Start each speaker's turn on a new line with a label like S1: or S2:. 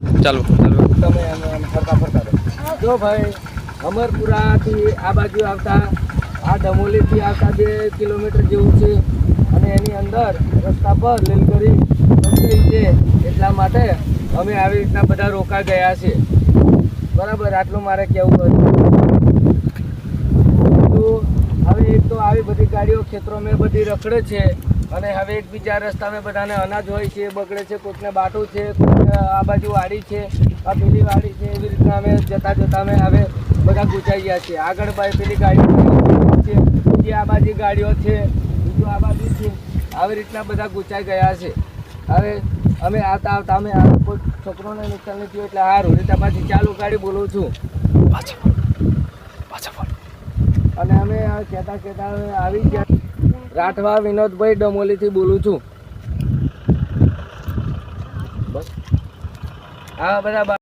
S1: ચાલો.
S2: તમે ફરતા ફરતા જો ભાઈ, અમરપુરાથી આ બાજુ આવતા, આ ડમોલીથી આવતા બે કિલોમીટર જેવું છે અને એની અંદર રસ્તા પર લીલગરી થઈ છે એટલા માટે અમે આવી રીતના બધા રોકા ગયા છે. બરાબર, આટલું મારે કહેવું હતું તો હવે એક તો આવી બધી ગાડીઓ ખેતરોમાં બધી રખડે છે. અને હવે એક બીજા રસ્તામાં બધાને અનાજ હોય છે બગડે છે કોઈકને બાટું છે કોઈકને આ બાજુ વાડી છે આ પેલી વાડી છે એવી રીતના અમે જતા જતા અમે હવે બધા ગુચાઈ ગયા છીએ. આગળ ભાઈ પેલી ગાડીઓ છે બીજી આ બાજુ ગાડીઓ છે બીજું આ બાજુ છે આવી રીતના બધા ગુચાઈ ગયા છે. હવે અમે આવતા આવતા અમે આ કોઈ છોકરોને નુકસાન નહીં થયું એટલે સારું રીતે પાછી ચાલુ ગાડી બોલું છું.
S1: પાછા પાછા
S2: અને અમે કહેતા કહેતા આવી ગયા. રાઠવા વિનોદભાઈ ડમોલીથી બોલું છું. બસ. આ બધા